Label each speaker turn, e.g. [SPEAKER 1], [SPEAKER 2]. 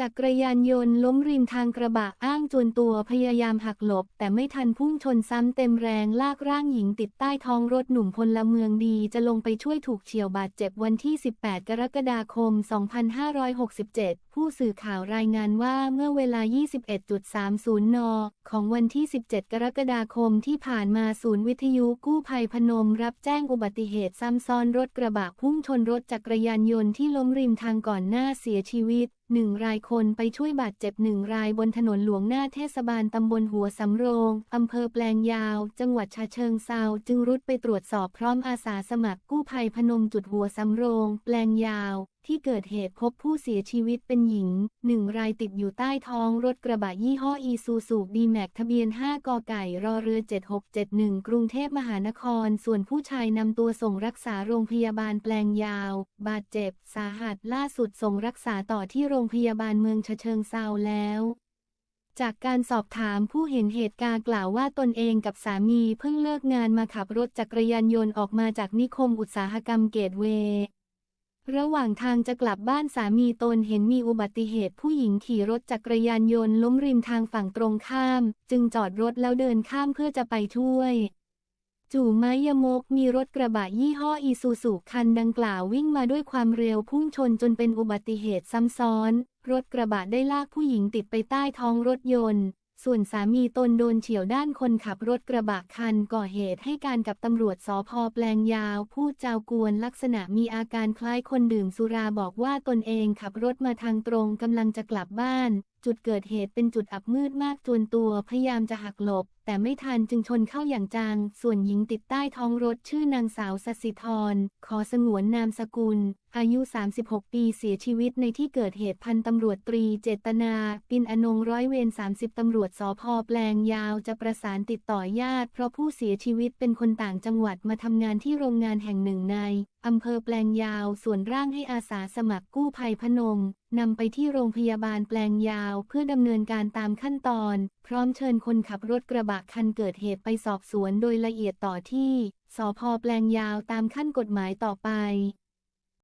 [SPEAKER 1] จักรยานยนต์ล้มริมทางกระบะอ้างจวนตัวพยายามหักหลบ แต่ไม่ทันพุ่งชนซ้ำเต็มแรงลากร่างหญิงติดใต้ท้องรถหนุ่มพลเมืองดีจะลงไปช่วยถูกเฉียวบาดเจ็บวันที่ 18 กรกฎาคม 2567 ผู้สื่อข่าวรายงานว่าเมื่อเวลา 21.30 น ของวันที่ 17 กรกฎาคมที่ผ่านมาศูนย์วิทยุกู้ภัยพนมรับแจ้งอุบัติเหตุซ้ำซ้อนรถกระบะพุ่งชนรถจักรยานยนต์ที่ล้มริมทางก่อนหน้าเสียชีวิตหนึ่งรายคนไปช่วยบาดเจ็บหนึ่งรายบนถนนหลวงหน้าเทศบาลตำบลหัวสำโรง อำเภอแปลงยาว จังหวัดชาเชิงเซาจึงรุดไปตรวจสอบพร้อมอาสาสมัครกู้ภัยพนมจุดหัวสำโรง แปลงยาว ที่เกิดเหตุพบผู้เสียชีวิตเป็นหญิงหนึ่งรายติดอยู่ใต้ท้องรถกระบะยี่ห้ออีซูซูดีแม็กทะเบียน 5 กไก่ รอเรือ 7671 กรุงเทพมหานคร ส่วนผู้ชายนำตัวส่งรักษาโรงพยาบาลแปลงยาว บาดเจ็บ สาหัสล่าสุดส่งรักษาต่อที่โรงพยาบาลเมืองฉะเชิงเซาแล้วจากการสอบถามผู้เห็นเหตุการณ์กล่าวว่าตนเองกับสามีเพิ่งเลิกงานมาขับรถจักรยานยนต์ออกมาจากนิคมอุตสาหกรรมเกตเวย์ ระหว่างทางจะกลับบ้านสามีตนเห็นมีอุบัติเหตุผู้หญิงขี่รถจักรยานยนต์ล้มริมทางฝั่งตรงข้าม จึงจอดรถแล้วเดินข้ามเพื่อจะไปช่วย จู่ไม้ยมกมีรถกระบะยี่ห้ออีซูซูคันดังกล่าววิ่งมาด้วยความเร็วพุ่งชนจนเป็นอุบัติเหตุซ้ำซ้อน รถกระบะได้ลากผู้หญิงติดไปใต้ท้องรถยนต์ ส่วนสามีตนโดนเฉียวด้านคนขับรถกระบะคันก่อเหตุให้การกับตำรวจสพแปลงยาวพูดจากวนลักษณะมีอาการคล้ายคนดื่มสุราบอกว่าตนเองขับรถมาทางตรงกำลังจะกลับบ้าน จุดเกิดเหตุเป็นจุดอับมืดมากจวนตัวพยายามจะหักหลบ แต่ไม่ทันจึงชนเข้าอย่างจัง ส่วนหญิงติดใต้ท้องรถชื่อนางสาวสสิธร ขอสงวนนามสกุล อายุ 36 ปีเสียชีวิตในที่เกิดเหตุพันตำรวจตรีเจตนา ปินอนงร้อยเวร 30 ตำรวจสพแปลงยาวจะประสานติดต่อญาติ เพราะผู้เสียชีวิตเป็นคนต่างจังหวัดมาทำงานที่โรงงานแห่งหนึ่งใน อำเภอแปลงยาว ส่วนร่างให้อาสาสมัครกู้ภัยพนมนำไปที่โรงพยาบาลแปลงยาว เพื่อดำเนินการตามขั้นตอน พร้อมเชิญคนขับรถกระบะคันเกิดเหตุไปสอบสวนโดยละเอียดต่อที่สพแปลงยาวตามขั้นกฎหมายต่อไป